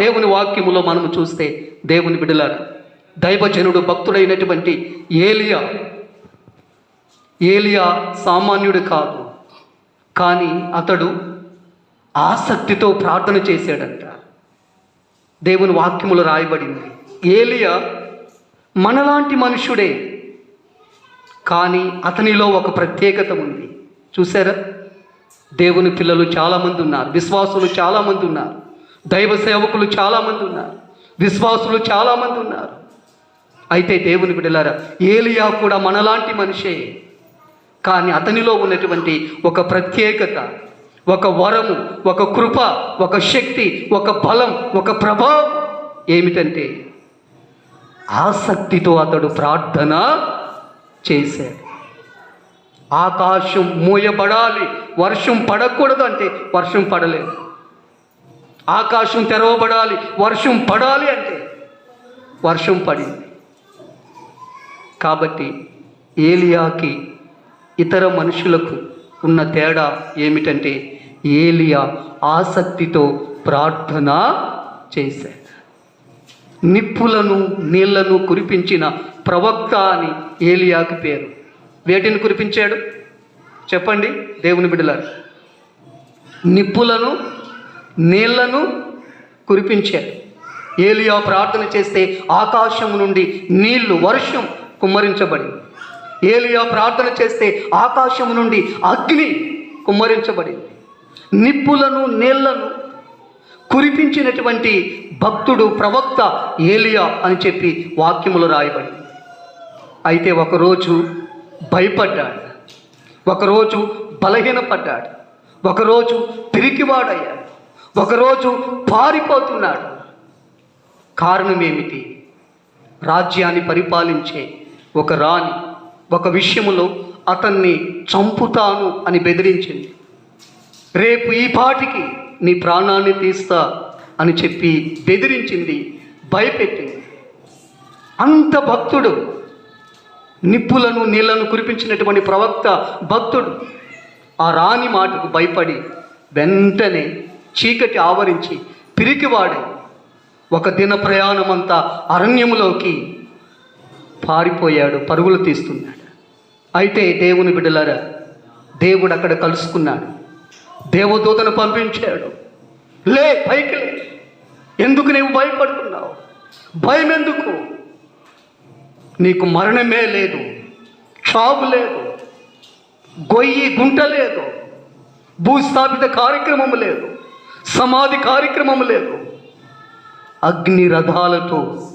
దేవుని వాక్యములో మనము చూస్తే దేవుని బిడలారు దైవజనుడు భక్తుడైనటువంటి ఏలియా ఏలియా సామాన్యుడు కాదు కానీ అతడు ఆసక్తితో ప్రార్థన చేశాడంట. దేవుని వాక్యములు రాయబడింది ఏలియా మనలాంటి మనుషుడే కానీ అతనిలో ఒక ప్రత్యేకత ఉంది. చూసారా దేవుని పిల్లలు చాలామంది ఉన్నారు విశ్వాసులు చాలామంది ఉన్నారు. దైవ సేవకులు చాలామంది ఉన్నారు. విశ్వాసులు చాలామంది ఉన్నారు. అయితే దేవుని బిడలారా ఏలియా కూడా మనలాంటి మనిషే. కానీ అతనిలో ఉన్నటువంటి ఒక ప్రత్యేకత ఒక వరము ఒక కృప ఒక శక్తి ఒక బలం ఒక ప్రభావం ఏమిటంటే ఆసక్తితో అతడు ప్రార్థన చేశాడు. ఆకాశం మూయబడాలి వర్షం పడకూడదు అంటే వర్షం పడలేదు. ఆకాశం తెరవబడాలి వర్షం పడాలి అంటే వర్షం పడింది. కాబట్టి ఏలియాకి ఇతర మనుషులకు ఉన్న తేడా ఏమిటంటే ఏలియా ఆసక్తితో ప్రార్థన చేశాడు. నిప్పులను నీళ్ళను కురిపించిన ప్రవక్త అని ఏలియాకి పేరు. వేటిని కురిపించాడు? చెప్పండి దేవుని బిడ్డలారు. నిప్పులను నీళ్ళను కురిపించాడు ఏలియా ప్రార్థన చేస్తే ఆకాశం నుండి నీళ్ళు వర్షం కుమ్మరించబడింది. ఏలియా ప్రార్థన చేస్తే ఆకాశం నుండి అగ్ని కుమ్మరించబడింది. నిప్పులను నీళ్ళను కురిపించినటువంటి భక్తుడు ప్రవక్త ఏలియా అని చెప్పి వాక్యములు రాయబడింది. అయితే ఒకరోజు భయపడ్డాడు. ఒకరోజు బలహీనపడ్డాడు. ఒకరోజు పిరికివాడయ్యాడు ఒకరోజు పారిపోతున్నాడు. కారణం ఏమిటి రాజ్యాన్ని పరిపాలించే ఒక రాణి ఒక విషయములో అతన్ని చంపుతాను అని బెదిరించింది. రేపు ఈ పాటికి నీ ప్రాణాన్ని తీస్తా అని చెప్పి బెదిరించింది భయపెట్టింది. అంత భక్తుడు నిప్పులను నీళ్ళను కురిపించినటువంటి ప్రవక్త భక్తుడు ఆ రాణి మాటకు భయపడి వెంటనే చీకటి ఆవరించి పిరికివాడే ఒక దిన ప్రయాణమంతా అరణ్యములోకి పారిపోయాడు పరుగులు తీస్తున్నాడు. అయితే దేవుని బిడ్డలారా దేవుడు అక్కడ కలుసుకున్నాడు. దేవదూతను పంపించాడు. లే పైకి లే. ఎందుకు నీవు భయపడుతున్నావు? భయం ఎందుకు నీకు మరణమే లేదు చావు లేదు గొయ్యి గుంట లేదు భూస్థాపిత కార్యక్రమం లేదు. సమాధి కార్యక్రమం లేదు. అగ్ని రథాలతో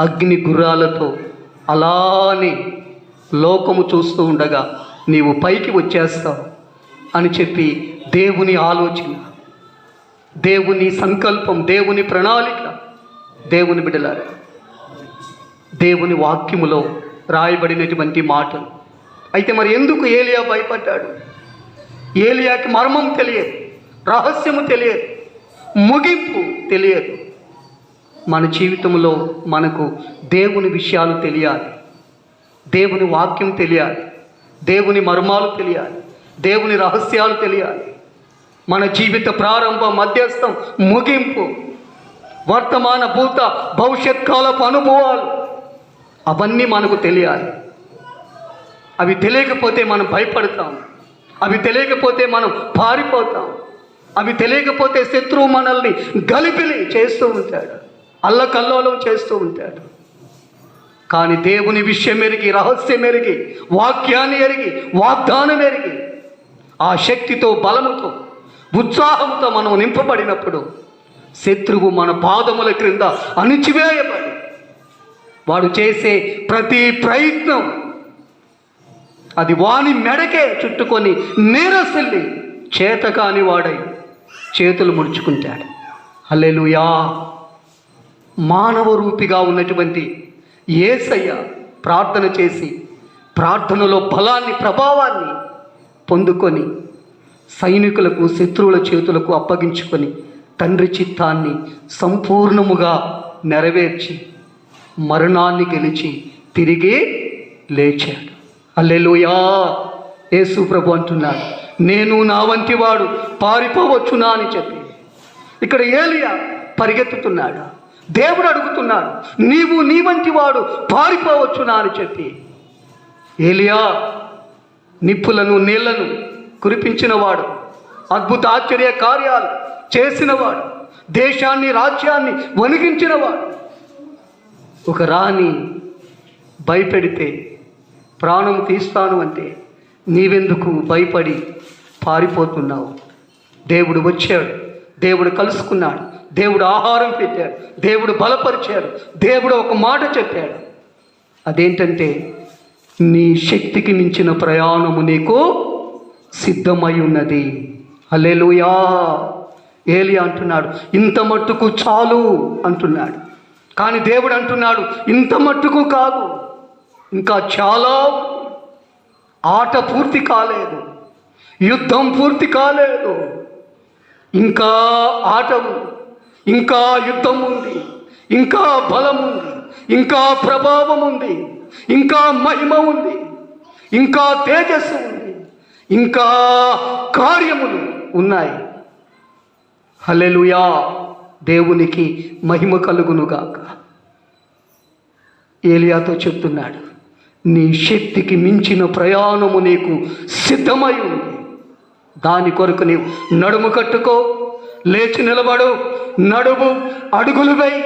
అగ్ని గుర్రాలతో అలానే లోకము చూస్తూ ఉండగా నీవు పైకి వచ్చేస్తావు అని చెప్పి దేవుని ఆలోచన దేవుని సంకల్పం దేవుని ప్రణాళిక దేవుని బిడలారు దేవుని వాక్యములో రాయబడినటువంటి మాటలు. అయితే మరి ఎందుకు ఏలియా భయపడ్డాడు? ఏలియాకి మర్మం తెలియదు. రహస్యము తెలియదు ముగింపు తెలియదు. మన జీవితంలో మనకు దేవుని విషయాలు తెలియాలి. దేవుని వాక్యం తెలియాలి. దేవుని మర్మాలు తెలియాలి. దేవుని రహస్యాలు తెలియాలి. మన జీవిత ప్రారంభ మధ్యస్థం ముగింపు వర్తమాన భూత భవిష్యత్ కాలపు అనుభవాలు అవన్నీ మనకు తెలియాలి. అవి తెలియకపోతే మనం భయపడతాం. అవి తెలియకపోతే మనం పారిపోతాం. అవి తెలియకపోతే శత్రువు మనల్ని గలిపిలి చేస్తూ ఉంటాడు అల్లకల్లోలం చేస్తూ ఉంటాడు. కానీ దేవుని విషయం ఎరిగి రహస్యం ఎరిగి వాక్యాన్ని ఎరిగి వాగ్దానం ఎరిగి ఆ శక్తితో బలముతో ఉత్సాహంతో మనం నింపబడినప్పుడు శత్రువు మన పాదముల క్రింద అణిచివేయబడి వాడు చేసే ప్రతి ప్రయత్నం అది వాని మెడకే చుట్టుకొని నీరసిల్లి చేతకాని వాడై చేతులు ముడుచుకుంటాడు. హల్లెలూయా. మానవ రూపిగా ఉన్నటువంటి ఏసయ్య ప్రార్థన చేసి ప్రార్థనలో బలాన్ని ప్రభావాన్ని పొందుకొని సైనికులకు శత్రువుల చేతులకు అప్పగించుకొని తండ్రి చిత్తాన్ని సంపూర్ణముగా నెరవేర్చి మరణాన్ని గెలిచి తిరిగి లేచాడు. అల్లెలుయా యేసు ప్రభు అంటున్నాడు నేను నా వంటి వాడు పారిపోవచ్చునా అని చెప్పి. ఇక్కడ ఏలియా పరిగెత్తుతున్నాడు. దేవుడు అడుగుతున్నాడు నీవు నీ వంటి వాడు పారిపోవచ్చునా అని చెప్పి. ఏలియా నిప్పులను నీళ్ళను కురిపించినవాడు అద్భుత ఆశ్చర్య కార్యాలు చేసినవాడు దేశాన్ని రాజ్యాన్ని వణికించినవాడు. ఒక రాణి భయపెడితే ప్రాణం తీస్తాను అంటే నీవెందుకు భయపడి పారిపోతున్నావు. దేవుడు వచ్చాడు. దేవుడు కలుసుకున్నాడు. దేవుడు ఆహారం పెట్టాడు. దేవుడు బలపరిచాడు. దేవుడు ఒక మాట చెప్పాడు. అదేంటంటే నీ శక్తికి మించిన ప్రయాణము నీకు సిద్ధమై ఉన్నది. హల్లెలూయా. ఏలి అంటున్నాడు ఇంత మట్టుకు చాలు అంటున్నాడు. కానీ దేవుడు అంటున్నాడు ఇంత మట్టుకు కాదు. ఇంకా చాలా ఆట పూర్తి కాలేదు. యుద్ధం పూర్తి కాలేదు. ఇంకా ఆట ఉంది ఇంకా యుద్ధం ఉంది ఇంకా బలం ఉంది ఇంకా ప్రభావం ఉంది ఇంకా మహిమ ఉంది ఇంకా తేజస్సు ఉంది ఇంకా కార్యములు ఉన్నాయి. హలెలుయా దేవునికి మహిమ కలుగునుగాక. ఏలియాతో చెప్తున్నాడు నీ శక్తికి మించిన ప్రయాణము నీకు సిద్ధమై ఉంది. దాని కొరకు నీవు నడుము కట్టుకో లేచి నిలబడు నడుము అడుగులు వేయి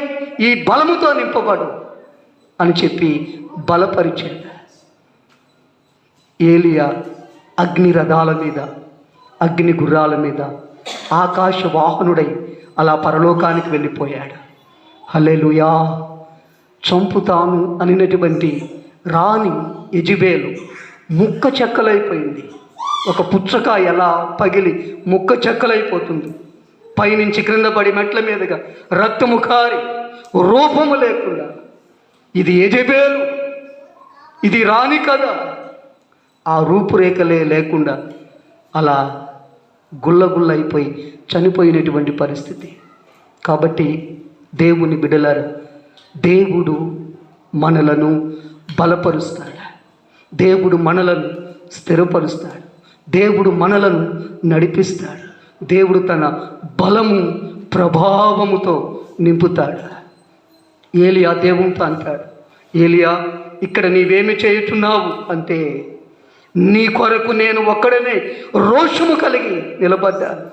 ఈ బలముతో నింపబడు అని చెప్పి బలపరిచాడు. ఏలియా అగ్ని రథాల మీద అగ్ని గుర్రాల మీద ఆకాశ వాహనుడై అలా పరలోకానికి వెళ్ళిపోయాడు. హలేలుయా చంపుతాను అనినటువంటి రాణి యజుబేలు ముక్క చెక్కలైపోయింది. ఒక పుచ్చకాయ ఎలా పగిలి ముక్క చెక్కలైపోతుంది. పైనుంచి క్రింద పడి మెట్ల మీదుగా రక్తము కారి రూపము లేకుండా. ఇది ఎజబేలు ఇది రాణి కదా ఆ రూపురేఖలే లేకుండా అలా గుల్లగుల్ల అయిపోయి చనిపోయినటువంటి పరిస్థితి. కాబట్టి దేవుని బిడలారు దేవుడు మనలను బలపరుస్తాడు. దేవుడు మనలను స్థిరపరుస్తాడు. దేవుడు మనలను నడిపిస్తాడు. దేవుడు తన బలము ప్రభావముతో నింపుతాడు. ఏలియా దేవునితో అంటాడు ఏలియా ఇక్కడ నీవేమి చేయుచున్నావు? అంటే నీ కొరకు నేను ఒక్కడనే రోషము కలిగి నిలబడ్డా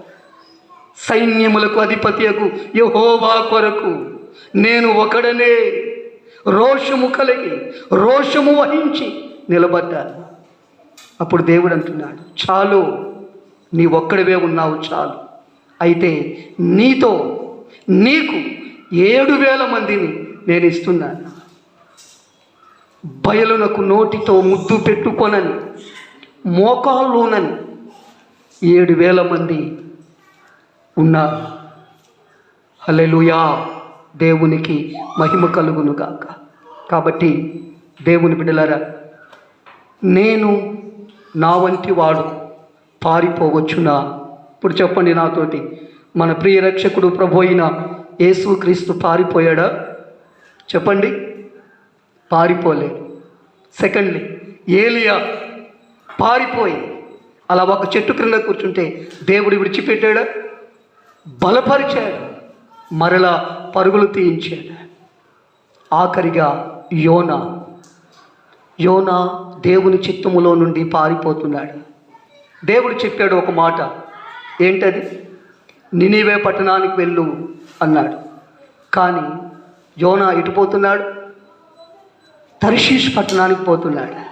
సైన్యములకు అధిపతియకు యహోవా కొరకు నేను ఒకడనే రోషము కలిగి రోషము వహించి నిలబడ్డాను. అప్పుడు దేవుడు అంటున్నాడు చాలు నీ ఒక్కడివే ఉన్నావు చాలు. అయితే నీతో నీకు ఏడు వేల మందిని నేను ఇస్తున్నాను. బయలునకు నోటితో ముద్దు పెట్టుకొనని మోకాల్లోనని ఏడు వేల మంది ఉన్నారు. హల్లెలూయా! దేవునికి మహిమ కలుగునుగాక. కాబట్టి దేవుని బిడ్డలారా నేను నా వంటి వాడు పారిపోవచ్చునా? ఇప్పుడు చెప్పండి నాతోటి. మన ప్రియ రక్షకుడు ప్రభు అయిన యేసుక్రీస్తు పారిపోయాడా? చెప్పండి. పారిపోలే సెకండ్లీ ఏలియా పారిపోయి అలా ఒక చెట్టు క్రింద కూర్చుంటే దేవుడు విడిచిపెట్టాడా? బలపరిచాడు. మరలా పరుగులు తీయించాడు. ఆఖరిగా యోన. యోన దేవుని చిత్తములో నుండి పారిపోతున్నాడు. దేవుడు చెప్పాడు ఒక మాట ఏంటది? నినివే పట్టణానికి వెళ్ళు అన్నాడు. కానీ యోన ఇటుపోతున్నాడు పోతున్నాడు? తర్షీష్ పట్టణానికి పోతున్నాడు.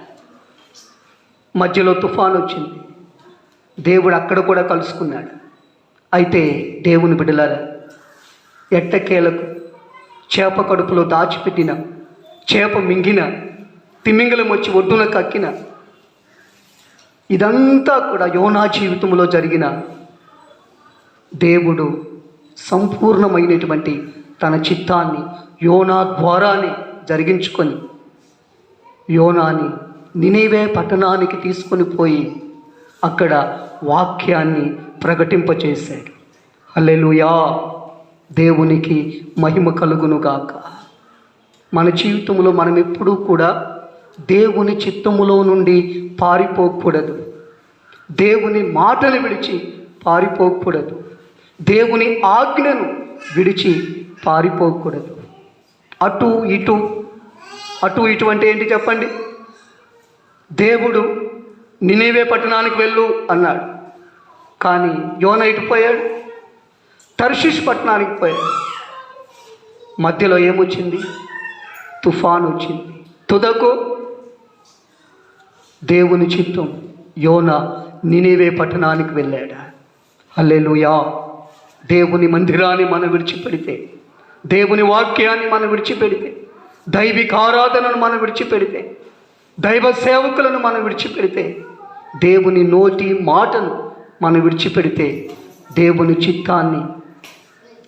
మధ్యలో తుఫాన్ వచ్చింది. దేవుడు అక్కడ కూడా కలుసుకున్నాడు. అయితే దేవుని బిడ్డలారా ఎట్టకేలకు చేప కడుపులో దాచిపెట్టిన చేప మింగిన తిమింగలం వచ్చి ఒడ్డున కక్కిన. ఇదంతా కూడా యోనా జీవితంలో జరిగిన దేవుడు సంపూర్ణమైనటువంటి తన చిత్తాన్ని యోనా ద్వారానే జరిగించుకొని యోనాని నినేవే పట్టణానికి తీసుకొని పోయి అక్కడ వాక్యాన్ని ప్రకటింపచేశాడు. అల్లెలుయా దేవునికి మహిమ కలుగునుగాక. మన జీవితంలో మనం ఎప్పుడూ కూడా దేవుని చిత్తములో నుండి పారిపోకూడదు. దేవుని మాటలు విడిచి పారిపోకూడదు. దేవుని ఆజ్ఞను విడిచి పారిపోకూడదు. అటు ఇటు అటు ఇటు అంటే ఏంటి చెప్పండి? దేవుడు నినేవే పట్టణానికి వెళ్ళు అన్నాడు. కానీ యోన ఇటు పోయాడు? తర్షిష్ పట్టణానికి పోయాడు. మధ్యలో ఏమొచ్చింది? తుఫాన్ వచ్చింది. తుదకు దేవుని చిత్తం యోన నినేవే పట్టణానికి వెళ్ళాడా. అల్లెలుయా దేవుని మందిరాన్ని మనం విడిచిపెడితే దేవుని వాక్యాన్ని మనం విడిచిపెడితే దైవిక ఆరాధనను మనం విడిచిపెడితే దైవ సేవకులను మనం విడిచిపెడితే దేవుని నోటి మాటను మనం విడిచిపెడితే దేవుని చిత్తాన్ని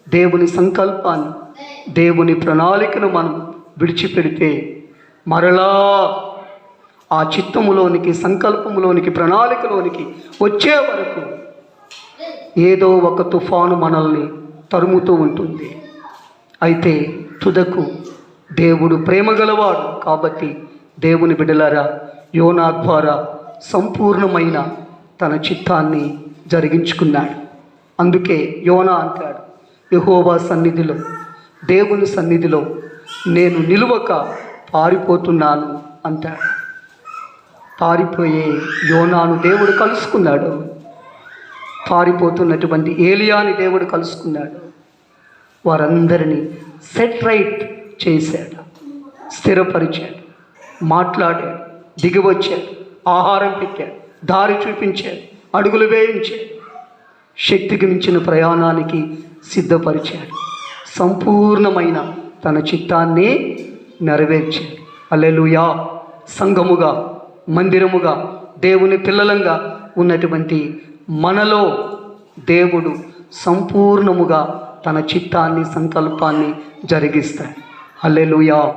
దేవుని సంకల్పాన్ని దేవుని ప్రణాళికను మనం విడిచిపెడితే మరలా ఆ చిత్తములోనికి సంకల్పములోనికి ప్రణాళికలోనికి వచ్చే వరకు ఏదో ఒక తుఫాను మనల్ని తరుముతూ ఉంటుంది. అయితే తుదకు దేవుడు ప్రేమ గలవాడు కాబట్టి దేవుని బిడలారా యోనా ద్వారా సంపూర్ణమైన తన చిత్తాన్ని జరిగించుకున్నాడు. అందుకే యోనా అంటాడు యహోవా సన్నిధిలో దేవుని సన్నిధిలో నేను నిలువక పారిపోతున్నాను అంటాడు. పారిపోయే యోనాను దేవుడు కలుసుకున్నాడు. పారిపోతున్నటువంటి ఏలియాని దేవుడు కలుసుకున్నాడు. వారందరినీ సెట్ రైట్ చేశాడు. స్థిరపరిచాడు. మాట్లాడాడు. దిగివచ్చాడు. ఆహారం పెట్టాడు. దారి చూపించాడు. అడుగులు వేయించాడు. శక్తికి మించిన ప్రయాణానికి సిద్ధపరిచాడు. సంపూర్ణమైన తన చిత్తాన్ని నెరవేర్చాడు. అల్లెలుయా సంఘముగా మందిరముగా దేవుని పిల్లలంగా ఉన్నటువంటి మనలో దేవుడు సంపూర్ణముగా తన చిత్తాన్ని సంకల్పాన్ని జరిగిస్తాడు. అల్లెలుయా